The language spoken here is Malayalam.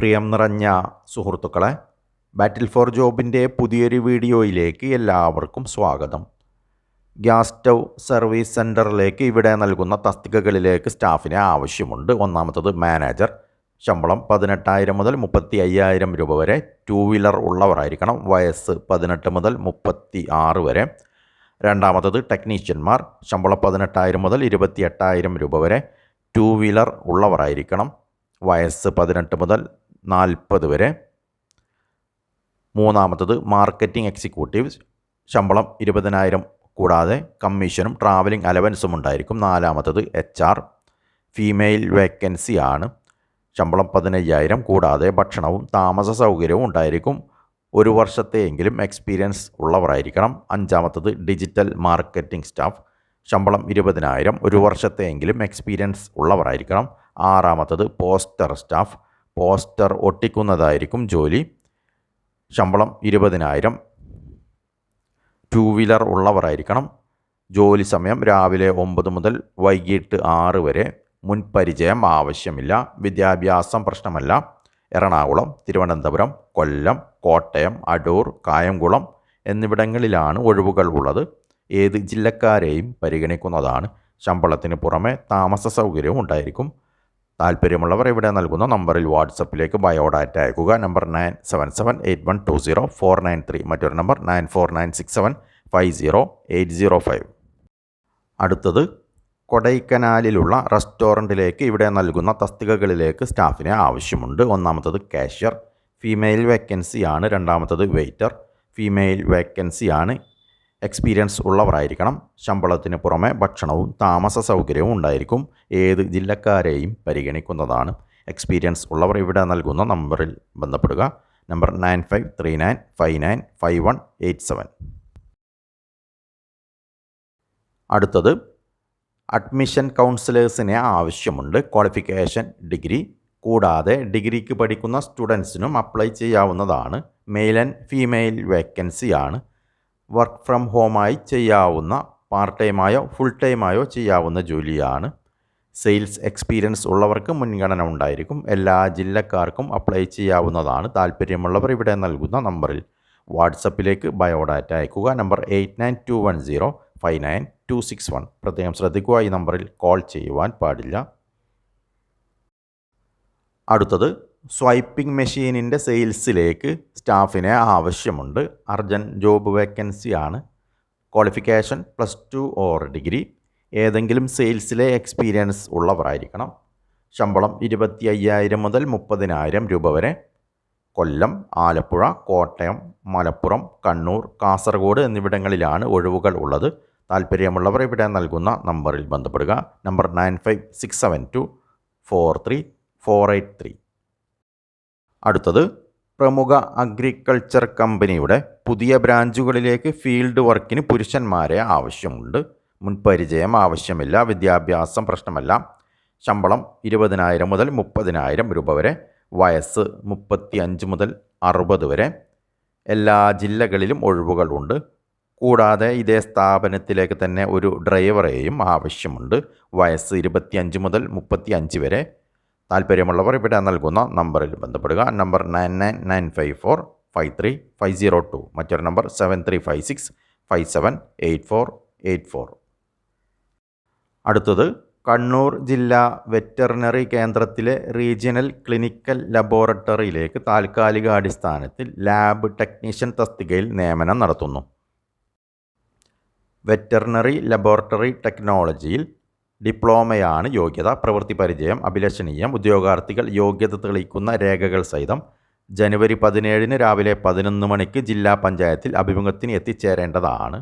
പ്രിയം നിറഞ്ഞ സുഹൃത്തുക്കളെ ബാറ്റിൽ ഫോർ ജോബിന്റെ പുതിയൊരു വീഡിയോയിലേക്ക് എല്ലാവർക്കും സ്വാഗതം. ഗ്യാസ് സ്റ്റൗ സർവീസ് സെന്ററിലേക്ക് ഇവിടെ നൽകുന്ന തസ്തികകളിലേക്ക് സ്റ്റാഫിനെ ആവശ്യമുണ്ട്. ഒന്നാമത്തത് മാനേജർ ശമ്പളം പതിനെട്ടായിരം മുതൽ മുപ്പത്തി അയ്യായിരം രൂപ വരെ. ടൂ വീലർ ഉള്ളവരായിരിക്കണം. വയസ്സ് പതിനെട്ട് മുതൽ മുപ്പത്തി ആറ് വരെ. രണ്ടാമത്തത് ടെക്നീഷ്യന്മാർ ശമ്പളം പതിനെട്ടായിരം മുതൽ ഇരുപത്തി എട്ടായിരം രൂപ വരെ. ടൂ വീലർ ഉള്ളവരായിരിക്കണം. വയസ്സ് പതിനെട്ട് മുതൽ നാൽപ്പത് വരെ. മൂന്നാമത്തത് മാർക്കറ്റിംഗ് എക്സിക്യൂട്ടീവ് ശമ്പളം ഇരുപതിനായിരം കൂടാതെ കമ്മീഷനും ട്രാവലിംഗ് അലവൻസും ഉണ്ടായിരിക്കും. നാലാമത്തത് എച്ച് ആർ ഫീമെയിൽ വേക്കൻസി ആണ്. ശമ്പളം പതിനയ്യായിരം കൂടാതെ ഭക്ഷണവും താമസ സൗകര്യവും ഉണ്ടായിരിക്കും. ഒരു വർഷത്തെയെങ്കിലും എക്സ്പീരിയൻസ് ഉള്ളവരായിരിക്കണം. അഞ്ചാമത്തത് ഡിജിറ്റൽ മാർക്കറ്റിംഗ് സ്റ്റാഫ് ശമ്പളം ഇരുപതിനായിരം ഒരു വർഷത്തെയെങ്കിലും എക്സ്പീരിയൻസ് ഉള്ളവരായിരിക്കണം. ആറാമത്തത് പോസ്റ്റർ സ്റ്റാഫ് പോസ്റ്റർ ഒട്ടിക്കുന്നതായിരിക്കും ജോലി. ശമ്പളം ഇരുപതിനായിരം. ടു വീലർ ഉള്ളവരായിരിക്കണം. ജോലി സമയം രാവിലെ ഒമ്പത് മുതൽ വൈകിട്ട് ആറ് വരെ. മുൻപരിചയം ആവശ്യമില്ല. വിദ്യാഭ്യാസം പ്രശ്നമല്ല. എറണാകുളം തിരുവനന്തപുരം കൊല്ലം കോട്ടയം അടൂർ കായംകുളം എന്നിവിടങ്ങളിലാണ് ഒഴിവുകൾ ഉള്ളത്. ഏത് ജില്ലക്കാരെയും പരിഗണിക്കുന്നതാണ്. ശമ്പളത്തിന് പുറമെ താമസ സൗകര്യവും ഉണ്ടായിരിക്കും. താല്പര്യമുള്ളവർ ഇവിടെ നൽകുന്ന നമ്പറിൽ വാട്സപ്പിലേക്ക് ബയോഡാറ്റ അയക്കുക. Number nine seven seven eight one two zero four nine three. മറ്റൊരു number nine four nine six seven five zero eight zero five. അടുത്തത് കൊടൈക്കനാലിലുള്ള റെസ്റ്റോറന്റിലേക്ക് ഇവിടെ നൽകുന്ന തസ്തികകളിലേക്ക് സ്റ്റാഫിനെ ആവശ്യമുണ്ട്. ഒന്നാമത്തത് കാഷ്യർ ഫീമെയിൽ വേക്കൻസിയാണ് രണ്ടാമത്തത് വെയ്റ്റർ ഫീമെയിൽ വേക്കൻസി ആണ്. എക്സ്പീരിയൻസ് ഉള്ളവരായിരിക്കണം. ശമ്പളത്തിന് പുറമെ ഭക്ഷണവും താമസ സൗകര്യവും ഉണ്ടായിരിക്കും. ഏത് ജില്ലക്കാരെയും പരിഗണിക്കുന്നതാണ്. എക്സ്പീരിയൻസ് ഉള്ളവർ ഇവിടെ നൽകുന്ന നമ്പറിൽ ബന്ധപ്പെടുക. Number nine five three nine five nine five one eight seven അടുത്തത് അഡ്മിഷൻ കൗൺസിലേഴ്സിനെ ആവശ്യമുണ്ട്. ക്വാളിഫിക്കേഷൻ ഡിഗ്രി കൂടാതെ ഡിഗ്രിക്ക് പഠിക്കുന്ന സ്റ്റുഡൻസിനും അപ്ലൈ ചെയ്യാവുന്നതാണ്. മെയിൽ ആൻഡ് ഫീമെയിൽ വേക്കൻസിയാണ് വർക്ക് ഫ്രം ഹോമായി ചെയ്യാവുന്ന പാർട്ട് ടൈമായോ ഫുൾ ടൈമായോ ചെയ്യാവുന്ന ജോലിയാണ്. സെയിൽസ് എക്സ്പീരിയൻസ് ഉള്ളവർക്ക് മുൻഗണന ഉണ്ടായിരിക്കും. എല്ലാ ജില്ലക്കാർക്കും അപ്ലൈ ചെയ്യാവുന്നതാണ്. താല്പര്യമുള്ളവർ ഇവിടെ നൽകുന്ന നമ്പറിൽ വാട്സപ്പിലേക്ക് ബയോഡാറ്റ അയക്കുക. Number eight nine two one zero five nine two six one. പ്രത്യേകം ശ്രദ്ധിക്കുക ഈ നമ്പറിൽ കോൾ ചെയ്യുവാൻ പാടില്ല. അടുത്തത് സ്വൈപ്പിംഗ് മെഷീനിന്റെ സെയിൽസിലേക്ക് സ്റ്റാഫിനെ ആവശ്യമുണ്ട്. അർജന്റ് ജോബ് വേക്കൻസി ആണ് qualification plus two or degree. ഏതെങ്കിലും സെയിൽസിലെ എക്സ്പീരിയൻസ് ഉള്ളവരായിരിക്കണം. ശമ്പളം ഇരുപത്തി അയ്യായിരം മുതൽ മുപ്പതിനായിരം രൂപ വരെ. കൊല്ലം ആലപ്പുഴ കോട്ടയം മലപ്പുറം കണ്ണൂർ കാസർഗോഡ് എന്നിവിടങ്ങളിലാണ് ഒഴിവുകൾ ഉള്ളത്. താല്പര്യമുള്ളവർ ഇവിടെ നൽകുന്ന നമ്പറിൽ ബന്ധപ്പെടുക. Number nine five six seven two four three four eight three. അടുത്തത് പ്രമുഖ അഗ്രികൾച്ചർ കമ്പനിയുടെ പുതിയ ബ്രാഞ്ചുകളിലേക്ക് ഫീൽഡ് വർക്കിന് പുരുഷന്മാരെ ആവശ്യമുണ്ട്. മുൻപരിചയം ആവശ്യമില്ല വിദ്യാഭ്യാസം പ്രശ്നമല്ല. ശമ്പളം ഇരുപതിനായിരം മുതൽ മുപ്പതിനായിരം രൂപ വരെ വയസ്സ് മുപ്പത്തി അഞ്ച് മുതൽ അറുപത് വരെ. എല്ലാ ജില്ലകളിലും ഒഴിവുകളുണ്ട്. കൂടാതെ ഇതേ സ്ഥാപനത്തിലേക്ക് തന്നെ ഒരു ഡ്രൈവറേയും ആവശ്യമുണ്ട്. വയസ്സ് ഇരുപത്തിയഞ്ച് മുതൽ മുപ്പത്തി അഞ്ച് വരെ. താല്പര്യമുള്ളവർ ഇവിടെ നൽകുന്ന നമ്പറിൽ ബന്ധപ്പെടുക. Number nine nine nine five four five three five zero two. മറ്റൊരു number seven three five six five seven eight four eight four അടുത്തത് കണ്ണൂർ ജില്ലാ വെറ്ററിനറി കേന്ദ്രത്തിലെ റീജിയണൽ ക്ലിനിക്കൽ ലബോറട്ടറിയിലേക്ക് താൽക്കാലിക അടിസ്ഥാനത്തിൽ ലാബ് ടെക്നീഷ്യൻ തസ്തികയിൽ നിയമനം നടത്തുന്നു. വെറ്ററിനറി ലബോറട്ടറി ടെക്നോളജിയിൽ ഡിപ്ലോമയാണ് യോഗ്യത പ്രവൃത്തി പരിചയം അഭിലഷണീയം ഉദ്യോഗാർത്ഥികൾ യോഗ്യത തെളിയിക്കുന്ന രേഖകൾ സഹിതം ജനുവരി പതിനേഴിന് രാവിലെ പതിനൊന്ന് മണിക്ക് ജില്ലാ പഞ്ചായത്തിൽ അഭിമുഖത്തിന് എത്തിച്ചേരേണ്ടതാണ്.